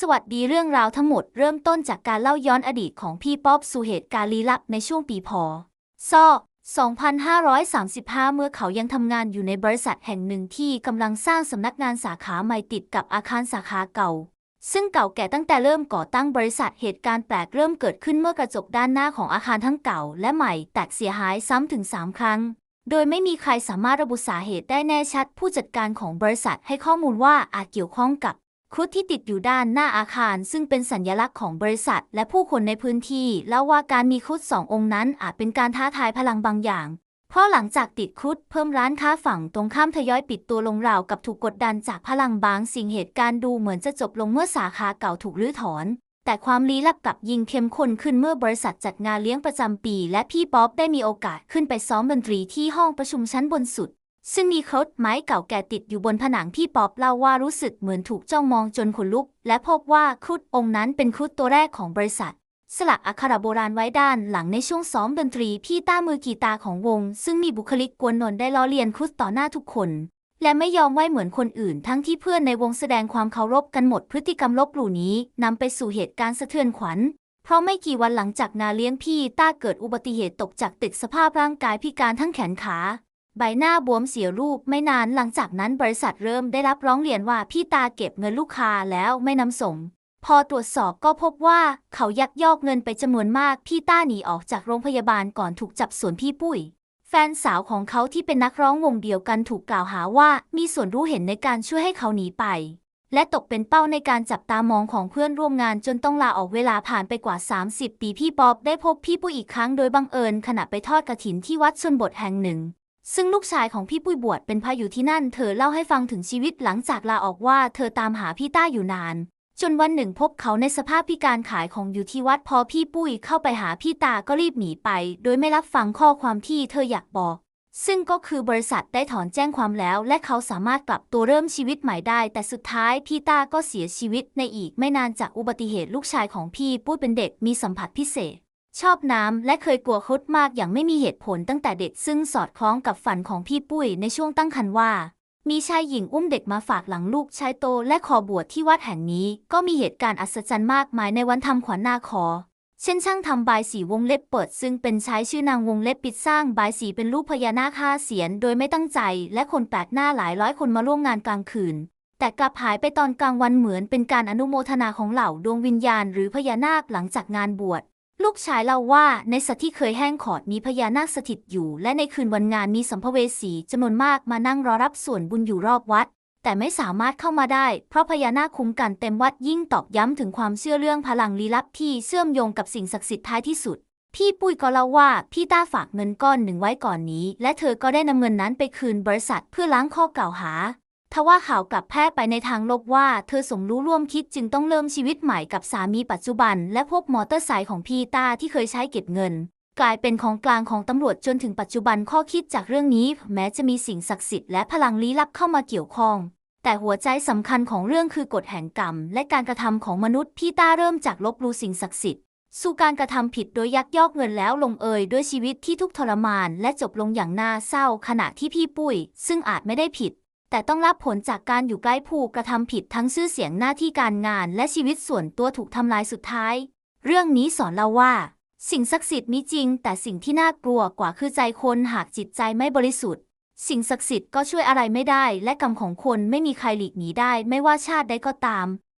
สวัสดีเรื่องราวทั้งหมดเริ่มต้นจากการเล่าย้อนอดีตของพี่ป๊อบสู่เหตุการณ์ลี้ลับในช่วงปีพศ2535 เมื่อเขายังทำงานอยู่ในบริษัทแห่งหนึ่งที่กำลังสร้างสำนักงานสาขาใหม่ติดกับอาคารสาขาเก่า ซึ่งเก่าแก่ตั้งแต่เริ่มก่อตั้งบริษัทเหตุการณ์แปลกเริ่มเกิดขึ้นเมื่อกระจกด้านหน้าของอาคารทั้งเก่า และใหม่แตกเสียหายซ้ำถึง 3 ครั้ง โดยไม่มีใครสามารถระบุสาเหตุได้แน่ชัด ผู้จัดการของบริษัทให้ข้อมูลว่าอาจเกี่ยวข้องกับ ครุฑที่ติดอยู่ด้านหน้าอาคาร ซึ่งเป็นสัญลักษณ์ของบริษัท และผู้คนในพื้นที่เล่าว่าการมีครุฑสององค์นั้นอาจเป็นการท้าทายพลังบางอย่าง เพราะหลังจากติดครุฑเพิ่มร้านค้าฝั่งตรงข้ามทยอยปิดตัวลงราวกับถูกกดดันจากพลังบางสิ่งเหตุการณ์ดูเหมือนจะจบลงเมื่อสาขาเก่าถูกรื้อถอน แต่ความลี้ลับกลับยิ่งเข้มข้นขึ้นเมื่อบริษัทจัดงานเลี้ยงประจำปี และพี่ป๊อบได้มีโอกาสขึ้นไปซ้อมดนตรีที่ห้องประชุมชั้นบนสุด ซึ่งมีโคดไม้เก่าแก่ติดอยู่บนผนังพี่ป๊อบเล่าว่ารู้สึกเหมือนถูกจ้องมองจนขนลุก และพบว่าครุฑองค์นั้นเป็นครุฑตัวแรกของบริษัท สลักอักขระโบราณไว้ด้านหลังในช่วงซ้อมดนตรีพี่ต้ามือกีตาร์ของวง ซึ่งมีบุคลิกกวนนนได้ล้อเลียนครุฑต่อหน้าทุกคน และไม่ยอมไหวเหมือนคนอื่น ทั้งที่เพื่อนในวงแสดงความเคารพกันหมดพฤติกรรมลบหลู่นี้นำไปสู่เหตุการณ์สะเทือนขวัญเพราะไม่กี่วันหลังจากงาเลี้ยงพี่ต้าเกิดอุบัติเหตุตกจากตึกสภาพร่างกายพิการทั้งแขนขา ใบหน้าบวมเสียรูปไม่นานหลังจากนั้นบริษัทเริ่มได้รับร้องเรียนว่าพี่ตาเก็บเงินลูกค้าแล้วไม่นำส่ง พอตรวจสอบก็พบว่าเขายักยอกเงินไปจำนวนมาก พี่ต้าหนีออกจากโรงพยาบาลก่อนถูกจับส่วนพี่ปุ้ย แฟนสาวของเขาที่เป็นนักร้องวงเดียวกันถูกกล่าวหาว่ามีส่วนรู้เห็นในการช่วยให้เขาหนีไป และตกเป็นเป้าในการจับตามองของเพื่อนร่วมงานจนต้องลาออกเวลาผ่านไปกว่า 30 ปีพี่ป๊อบได้พบพี่ปุ้ยอีกครั้งโดยบังเอิญขณะไปทอดกระถินที่วัดชนบทแห่งหนึ่ง ซึ่งลูกชายของพี่ปุ้ยบวชเป็นพระอยู่ที่นั่น เธอเล่าให้ฟังถึงชีวิตหลังจากลาออกว่าเธอตามหาพี่ต้าอยู่นาน จนวันหนึ่งพบเขาในสภาพพิการขายของอยู่ที่วัดพอพี่ปุ้ยเข้าไปหาพี่ตาก็รีบหนีไป โดยไม่รับฟังข้อความที่เธออยากบอก ซึ่งก็คือบริษัทได้ถอนแจ้งความแล้ว และเขาสามารถกลับตัวเริ่มชีวิตใหม่ได้ แต่สุดท้ายพี่ตาก็เสียชีวิตในอีกไม่นานจากอุบัติเหตุลูกชายของพี่ปุ้ยเป็นเด็กมีสัมผัสพิเศษ ชอบน้ำและเคยกลัวครุดมากอย่างไม่มีเหตุผลตั้งแต่เด็กซึ่งสอดคล้องกับฝันของพี่ปุ้ยในช่วงตั้งครรภ์ว่า มีชายหญิงอุ้มเด็กมาฝากหลังลูกชายโตและขอบวชที่วัดแห่งนี้ก็มีเหตุการณ์อัศจรรย์มากมายในวันทำขวัญนาคอเช่นช่างทำบายสีวงเล็บเปิดซึ่งเป็นใช้ชื่อนางวงเล็บปิดสร้างบายสีเป็นรูปพญานาคห้าเสียนโดยไม่ตั้งใจ และคนแปลกหน้าหลายร้อยคนมาร่วมงานกลางคืน แต่กลับหายไปตอนกลางวันเหมือนเป็นการอนุโมทนาของเหล่าดวงวิญญาณ หรือพญานาคหลังจากงานบวช ลูกชายเล่าว่าในสัตว์ที่เคยแห้งขอดมีพญานาคสถิตอยู่ และในคืนวันงานมีสัมภเวสีจำนวนมากมานั่งรอรับส่วนบุญอยู่รอบวัด แต่ไม่สามารถเข้ามาได้ เพราะพญานาคคุ้มกันเต็มวัดยิ่งตอกย้ำถึงความเชื่อเรื่องพลังลี้ลับที่เชื่อมโยงกับสิ่งศักดิ์สิทธิ์ท้ายที่สุด พี่ปุ้ยก็เล่าว่าพี่ต้าฝากเงินก้อนหนึ่งไว้ก่อนนี้ และเธอก็ได้นำเงินนั้นไปคืนบริษัทเพื่อล้างข้อกล่าวหา ทว่าข่าวกลับแพร่ไปในทางลบว่าเธอสมรู้ร่วมคิดจึงต้องเริ่มชีวิตใหม่กับสามีปัจจุบัน และพบมอเตอร์ไซค์ของพีตาที่เคยใช้เก็บเงิน กลายเป็นของกลางของตำรวจจนถึงปัจจุบันข้อคิดจากเรื่องนี้ แม้จะมีสิ่งศักดิ์สิทธิ์และพลังลี้ลับเข้ามาเกี่ยวข้อง แต่หัวใจสำคัญของเรื่องคือกฎแห่งกรรม และการกระทำของมนุษย์พีตาเริ่มจากลบลู่สิ่งศักดิ์สิทธิ์สู่การกระทำผิดโดยยักยอกเงินแล้วลงเอยด้วยชีวิตที่ทุกทรมาน และจบลงอย่างน่าเศร้าขณะที่พี่ปุ้ย ซึ่งอาจไม่ได้ผิด แต่ต้องรับผลจากการอยู่ใกล้ผู้กระทำผิดทั้งชื่อเสียงหน้าที่การงานและชีวิตส่วนตัวถูกทำลายสุดท้าย เรื่องนี้สอนเราว่า สิ่งศักดิ์สิทธิ์มีจริง แต่สิ่งที่น่ากลัวกว่าคือใจคนหากจิตใจไม่บริสุทธิ์ สิ่งศักดิ์สิทธิ์ก็ช่วยอะไรไม่ได้ และกรรมของคนไม่มีใครหลีกหนีได้ ไม่ว่าชาติใดก็ตาม